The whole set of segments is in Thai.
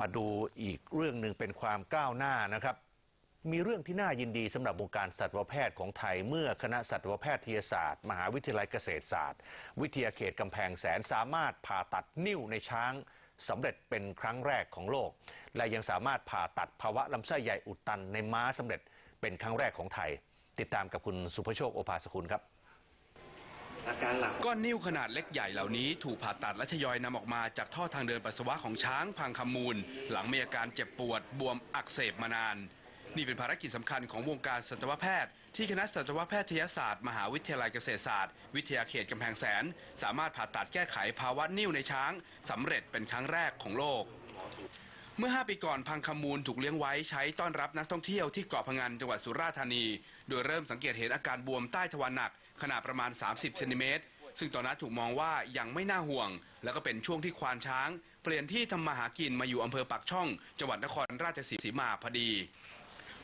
มาดูอีกเรื่องหนึ่งเป็นความก้าวหน้านะครับ มีเรื่องที่น่ายินดีสำหรับวงการสัตวแพทย์ของไทยเมื่อคณะสัตวแพทยศาสตร์ มหาวิทยาลัยเกษตรศาสตร์ วิทยาเขตกำแพงแสนสามารถผ่าตัดนิ้วในช้างสำเร็จเป็นครั้งแรกของโลก และยังสามารถผ่าตัดภาวะลำไส้ใหญ่อุดตันในม้าสำเร็จเป็นครั้งแรกของไทย ติดตามกับคุณสุภโชคโอภาสกุลครับ อาการหลังก้อนนิ่วขนาดเล็กใหญ่เหล่านี้ถูกผ่าตัดและทยอยนำออกมาจากท่อทางเดินปัสสาวะของช้างพังคำมูล หลังมีอาการเจ็บปวด บวมอักเสบมานาน นี่เป็นภารกิจสำคัญของวงการสัตวแพทย์ ที่คณะสัตวแพทยศาสตร์ มหาวิทยาลัยเกษตรศาสตร์ วิทยาเขตกำแพงแสน สามารถผ่าตัดแก้ไขภาวะนิ่วในช้างสำเร็จเป็นครั้งแรกของโลก เมื่อ 5 ปีก่อนพังคำมูลถูกเลี้ยงไว้ใช้ต้อนรับนักท่องเที่ยวที่เกาะพะงันจังหวัดสุราษฎร์ธานี โดยเริ่มสังเกตเห็นอาการบวมใต้ทวารหนัก ขนาดประมาณ 30 เซนติเมตร ซึ่งตอนนั้นถูกมองว่ายังไม่น่าห่วง แล้วก็เป็นช่วงที่ควานช้าง เปลี่ยนที่ทำมาหากินมาอยู่อำเภอปากช่อง จังหวัดนครราชสีมาพอดี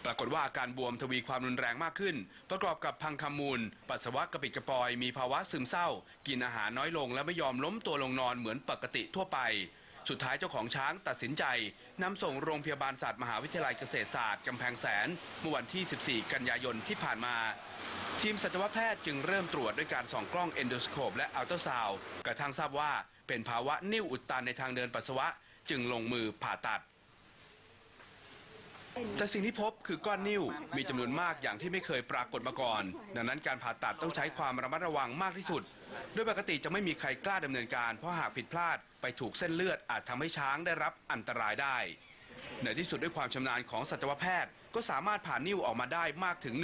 ปรากฏว่าอาการบวมทวีความรุนแรงมากขึ้น ประกอบกับพังคำมูล ปัสสาวะกระปิดกระปอย มีภาวะซึมเศร้า กินอาหารน้อยลง และไม่ยอมล้มตัวลงนอนเหมือนปกติทั่วไป สุดท้ายเจ้าของช้างตัดสินใจนำส่งโรงพยาบาลสัตว์มหาวิทยาลัยเกษตรศาสตร์กำแพงแสนเมื่อวันที่ 14 กันยายนที่ผ่านมา ทีมสัตวแพทย์จึงเริ่มตรวจด้วยการส่องกล้องเอนโดสโคปและอัลตราซาวด์กระทั่งทราบว่าเป็นภาวะนิ่วอุดตันในทางเดินปัสสาวะ จึงลงมือผ่าตัด แต่สิ่งที่พบคือก้อนนิ่วมีจำนวนมากอย่างที่ไม่เคยปรากฏมาก่อน ดังนั้นการผ่าตัดต้องใช้ความระมัดระวังมากที่สุด โดยปกติจะไม่มีใครกล้าดำเนินการ เพราะหากผิดพลาดไปถูกเส้นเลือดอาจทำให้ช้างได้รับอันตรายได้ ในที่สุดด้วยความชำนาญของสัตวแพทย์ ก็สามารถผ่านิ่วออกมาได้มากถึง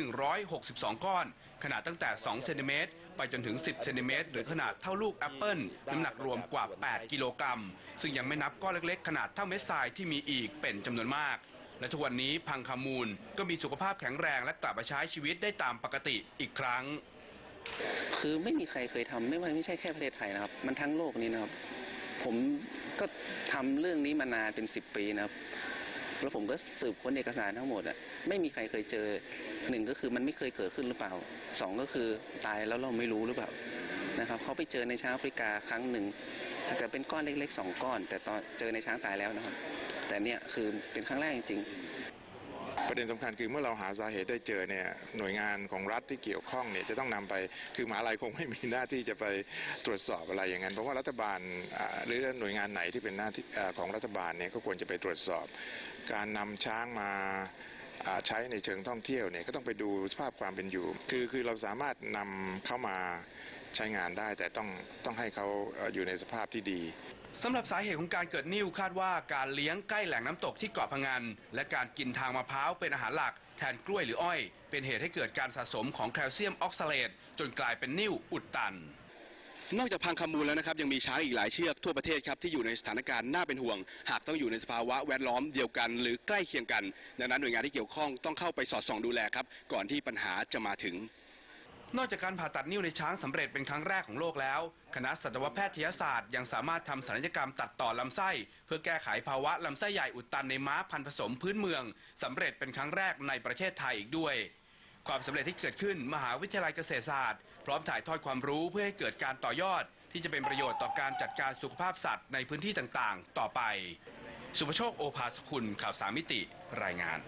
162 ก้อน ขนาดตั้งแต่ 2 เซนติเมตรไปจนถึง 10 เซนติเมตรหรือขนาดเท่าลูกแอปเปิลน้ำหนักรวมกว่า 8 กิโลกรัม ซึ่งยังไม่นับก้อนเล็ก ๆ ขนาดเท่าเม็ดทรายที่มีอีกเป็นจำนวนมาก และทุกวันนี้พังคมูลก็มีสุขภาพแข็งแรงและกลับมาใช้ชีวิตได้ตามปกติอีกครั้ง คือไม่มีใครเคยทำไม่ว่าไม่ใช่แค่ประเทศไทยนะครับ มันทั้งโลกนี้นะครับ ผมก็ทำเรื่องนี้มานานเป็นสิบปีนะครับแล้วผมก็สืบค้นเอกสารทั้งหมดอะไม่มีใครเคยเจอหนึ่งก็คือมันไม่เคยเกิดขึ้นหรือเปล่าสองก็คือตายแล้วเราไม่รู้หรือเปล่านะครับเขาไปเจอในช้างแอฟริกาครั้งหนึ่งแต่เป็นก้อนเล็กๆสองก้อน แต่ตอนเจอในช้างตายแล้วนะครับ แต่เนี่ยคือเป็นครั้งแรกจริงๆประเด็นสำคัญคือเมื่อเราหาสาเหตุได้เจอเนี่ยหน่วยงานของรัฐที่เกี่ยวข้องเนี่ยจะต้องนำไปคือมหาลัยคงไม่มีหน้าที่จะไปตรวจสอบอะไรอย่างนั้นเพราะว่ารัฐบาลหรือหน่วยงานไหนที่เป็นหน้าที่ของรัฐบาลเนี่ยก็ควรจะไปตรวจสอบ การนำช้างมาใช้ในเชิงท่องเที่ยวเนี่ยก็ต้องไปดูสภาพความเป็นอยู่ คือคือเราสามารถนำเข้ามาใช้งานได้ แต่ต้องต้องให้เขาอยู่ในสภาพที่ดี สำหรับสาเหตุของการเกิดนิ่วคาดว่าการเลี้ยงใกล้แหล่งน้ำตกที่เกาะพะงันและการกินทางมะพร้าวเป็นอาหารหลักแทนกล้วยหรืออ้อย เป็นเหตุให้เกิดการสะสมของแคลเซียมออกซาเลตจนกลายเป็นนิ่วอุดตัน นอกจากพังคำมูลแล้วนะครับ ยังมีช้างอีกหลายเชือกทั่วประเทศครับที่อยู่ในสถานการณ์น่าเป็นห่วง หากต้องอยู่ในสภาวะแวดล้อมเดียวกัน หรือใกล้เคียงกัน ดังนั้นหน่วยงานที่เกี่ยวข้องต้องเข้าไปสอดส่องดูแลครับก่อนที่ปัญหาจะมาถึง นอกจากการผ่าตัดนิ้วในช้างสำเร็จเป็นครั้งแรกของโลกแล้วคณะสัตวแพทยศาสตร์ยังสามารถทำศัลยกรรมตัดต่อลำไส้ เพื่อแก้ไขภาวะลำไส้ใหญ่อุดตันในม้าพันธุ์ผสมพื้นเมืองสำเร็จเป็นครั้งแรกในประเทศไทยอีกด้วย ความสำเร็จที่เกิดขึ้นมหาวิทยาลัยเกษตรศาสตร์ พร้อมถ่ายทอดความรู้เพื่อให้เกิดการต่อยอด ที่จะเป็นประโยชน์ต่อการจัดการสุขภาพสัตว์ในพื้นที่ต่างๆ ต่อไป สุภโชคโอภาสคุณข่าวสามมิติรายงาน